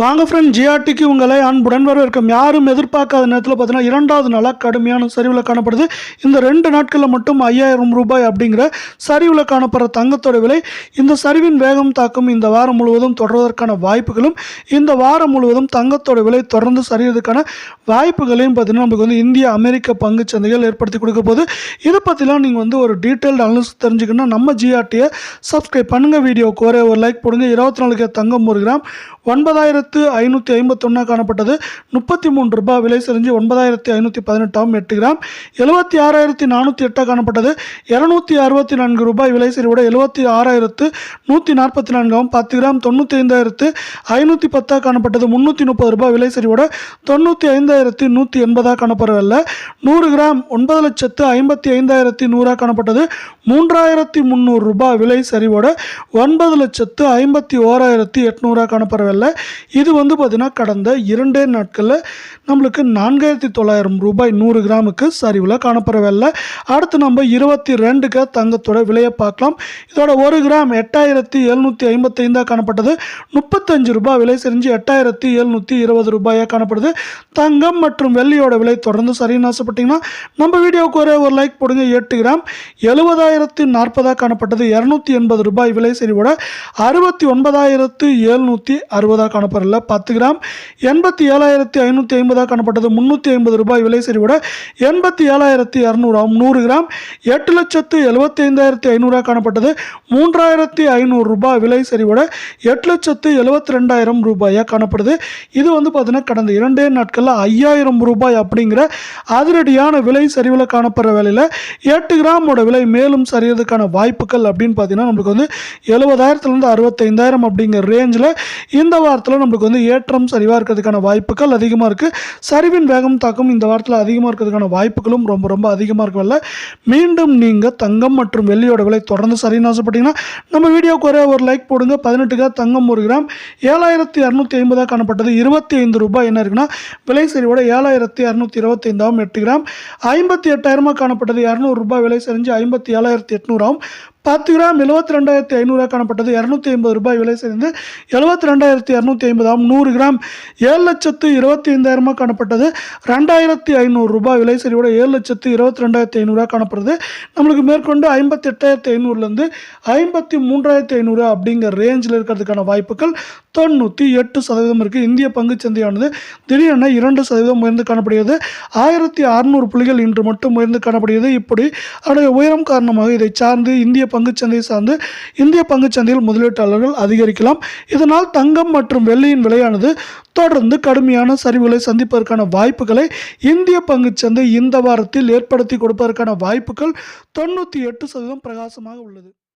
வாங்க ஃப்ரெண்ட் ஜிஆர்டிக்கு உங்களை அன்புடன் வரவேற்கும். யாரும் எதிர்பார்க்காத நேரத்தில் பார்த்தீங்கன்னா இரண்டாவது நாளாக கடுமையான சரிவில் காணப்படுது. இந்த ரெண்டு நாட்களில் மட்டும் ஐயாயிரம் ரூபாய் அப்படிங்கிற சரிவில் காணப்படுற தங்கத்தோட விலை இந்த சரிவின் வேகம் தாக்கும் இந்த வாரம் முழுவதும் தொடர்வதற்கான வாய்ப்புகளும் இந்த வாரம் முழுவதும் தங்கத்தோட விலை தொடர்ந்து சரியறதுக்கான வாய்ப்புகளையும் பார்த்தீங்கன்னா நமக்கு வந்து இந்திய அமெரிக்க பங்கு சந்தைகள் ஏற்படுத்தி கொடுக்க போது இதை பற்றிலாம் நீங்கள் வந்து ஒரு டீட்டெயில்டு அனலிஸ் தெரிஞ்சுக்கணும்னா நம்ம ஜிஆர்டியை சப்ஸ்கிரைப் பண்ணுங்கள் வீடியோக்கு ஒரே ஒரு லைக் போடுங்க. இருபத்தி நாலுக்கு தங்கம் ஒரு கிராம். ஒன்பதாயிரத்து ஐநூற்றி ஐம்பத்தொன்னா காணப்பட்டது. முப்பத்தி மூன்று ரூபாய் விலை செறிஞ்சு ஒன்பதாயிரத்தி ஐநூற்றி பதினெட்டாம் எட்டு கிராம் எழுபத்தி ஆறாயிரத்தி நானூற்றி எட்டாக காணப்பட்டது. இரநூத்தி அறுபத்தி நான்கு ரூபாய் விலை சரிவோட எழுபத்தி ஆறாயிரத்து நூற்றி நாற்பத்தி நான்காவும் பத்து கிராம் தொண்ணூற்றி ஐந்தாயிரத்து ஐநூற்றி பத்தாக காணப்பட்டது. முந்நூற்றி முப்பது ரூபாய் விலை சரிவோட தொண்ணூற்றி ஐந்தாயிரத்தி நூற்றி எண்பதாக காணப்படவில்லை நூறு கிராம் ஒன்பது லட்சத்து ஐம்பத்தி ஐந்தாயிரத்தி நூறாக காணப்பட்டது. மூன்றாயிரத்தி முந்நூறு ரூபாய் விலை சரிவோட ஒன்பது லட்சத்து ஐம்பத்தி ஓராயிரத்தி எட்நூறாக காணப்படவில்லை இது வந்து பார்த்திங்கன்னா கடந்த இரண்டே நாட்களில் நம்மளுக்கு நான்காயிரத்தி தொள்ளாயிரம் ரூபாய் நூறு கிராமுக்கு சரிவில் காணப்படவில்லை அடுத்து நம்ம இருபத்தி ரெண்டுக்கு தங்கத்தோட விலையை பார்க்கலாம். இதோட ஒரு கிராம் எட்டாயிரத்தி எழுநூற்றி ஐம்பத்தைந்தாக காணப்பட்டது. முப்பத்தஞ்சு ரூபாய் விலை செஞ்சு எட்டாயிரத்தி எழுநூற்றி இருபது ரூபாயாக காணப்படுது. தங்கம் மற்றும் வெள்ளியோட விலை தொடர்ந்து சரின்னு ஆசைப்பட்டீங்கன்னா நம்ம வீடியோவுக்கு ஒரே ஒரு லைக் போடுங்க. எட்டு கிராம் எழுபதாயிரத்து நாற்பதாக காணப்பட்டது. இரநூத்தி எண்பது ரூபாய் விலை சரிவோட அறுபத்தி ஒன்பதாயிரத்து எழுநூற்றி அறுபது அறுபதாக காணப்படல. பத்து கிராம் எண்பத்தி ஏழாயிரத்தி ஐநூற்றி ஐம்பதாக காணப்பட்டது. முந்நூற்றி ஐம்பது ரூபாய் விலை சரிவோட எண்பத்தி ஏழாயிரத்தி இரநூறாம் நூறு கிராம் எட்டு லட்சத்து எழுபத்தி ஐந்தாயிரத்தி ஐநூறாக காணப்பட்டது. மூன்றாயிரத்தி ஐநூறு ரூபாய் விலை சரிவோட எட்டு லட்சத்து எழுபத்தி ரெண்டாயிரம் ரூபாயாக காணப்படுது. இது வந்து பார்த்தீங்கன்னா கடந்த இரண்டே நாட்களில் ஐயாயிரம் ரூபாய் அப்படிங்கிற அதிரடியான விலை சரிவில் காணப்படுற வேலையில் எட்டு கிராமோட விலை மேலும் சரியறதுக்கான வாய்ப்புகள் அப்படின்னு பார்த்தீங்கன்னா நம்மளுக்கு வந்து எழுபதாயிரத்துலேருந்து அறுபத்தைந்தாயிரம் அப்படிங்கிற ரேஞ்சில் இந்த வாரத்தில் நம்மளுக்கு வந்து ஏற்றம் சரிவாக இருக்கிறதுக்கான வாய்ப்புகள் அதிகமாக இருக்குது சரிவின் வேகம் தாக்கம் இந்த வாரத்தில் அதிகமாக இருக்கிறதுக்கான வாய்ப்புகளும் ரொம்ப ரொம்ப அதிகமாக இருக்கவில்ல மீண்டும் நீங்கள் தங்கம் மற்றும் வெள்ளியோட விலை தொடர்ந்து சரின்னு ஆசைப்பட்டீங்கன்னா நம்ம வீடியோக்கு ஒரே ஒரு லைக் போடுங்க. பதினெட்டுக்காக தங்கம் ஒரு கிராம். ஏழாயிரத்தி இரநூத்தி ஐம்பதாக காணப்பட்டது. இருபத்தி ஐந்து ரூபாய் என்ன இருக்குன்னா விலை சரிவோட ஏழாயிரத்தி இரநூத்தி இருபத்தைந்தாவும் எட்டு கிராம். ஐம்பத்தி எட்டாயிரமாக காணப்பட்டது. இரநூறுபா விலை சரிஞ்சு ஐம்பத்தி ஏழாயிரத்தி எட்நூறாவும். பத்து கிராம் எழுபத்தி ரெண்டாயிரத்தி ஐநூறுரூவா காணப்பட்டது. இரநூத்தி ஐம்பது ரூபாய் விலை சேர்ந்து எழுபத்தி ரெண்டாயிரத்தி இரநூத்தி ஐம்பதாம் நூறு கிராம் ஏழு லட்சத்து இருபத்தி ஐந்தாயிரமாக காணப்பட்டது. ரெண்டாயிரத்தி ஐநூறு ரூபாய் விலை சரிவோட ஏழு லட்சத்து இருபத்தி ரெண்டாயிரத்தி ஐநூறுரூவா காணப்படுது. நம்மளுக்கு மேற்கொண்டு ஐம்பத்தி எட்டாயிரத்தி ஐநூறுலேருந்து ஐம்பத்தி மூன்றாயிரத்தி ஐநூறு அப்படிங்கிற ரேஞ்சில் இருக்கிறதுக்கான வாய்ப்புகள் தொண்ணூற்றி எட்டு சதவீதம் இருக்குது இந்திய பங்குச்சந்தையானது திடீரென இரண்டு சதவீதம் உயர்ந்து காணப்படுகிறது. ஆயிரத்தி அறுநூறு புள்ளிகள் இன்று மட்டும் உயர்ந்து காணப்படுகிறது. இப்படி அதனுடைய உயரம் காரணமாக இதை சார்ந்து இந்திய பங்குச்சந்தையை சார்ந்து இந்திய பங்குச்சந்தையில் முதலீட்டாளர்கள் அதிகரிக்கலாம். இதனால் தங்கம் மற்றும் வெள்ளியின் விலையானது தொடர்ந்து கடுமையான சரிவுகளை சந்திப்பதற்கான வாய்ப்புகளை இந்திய பங்குச்சந்தை இந்த வாரத்தில் ஏற்படுத்தி கொடுப்பதற்கான வாய்ப்புகள் தொண்ணூற்றி எட்டு சதவீதம் பிரகாசமாக உள்ளது.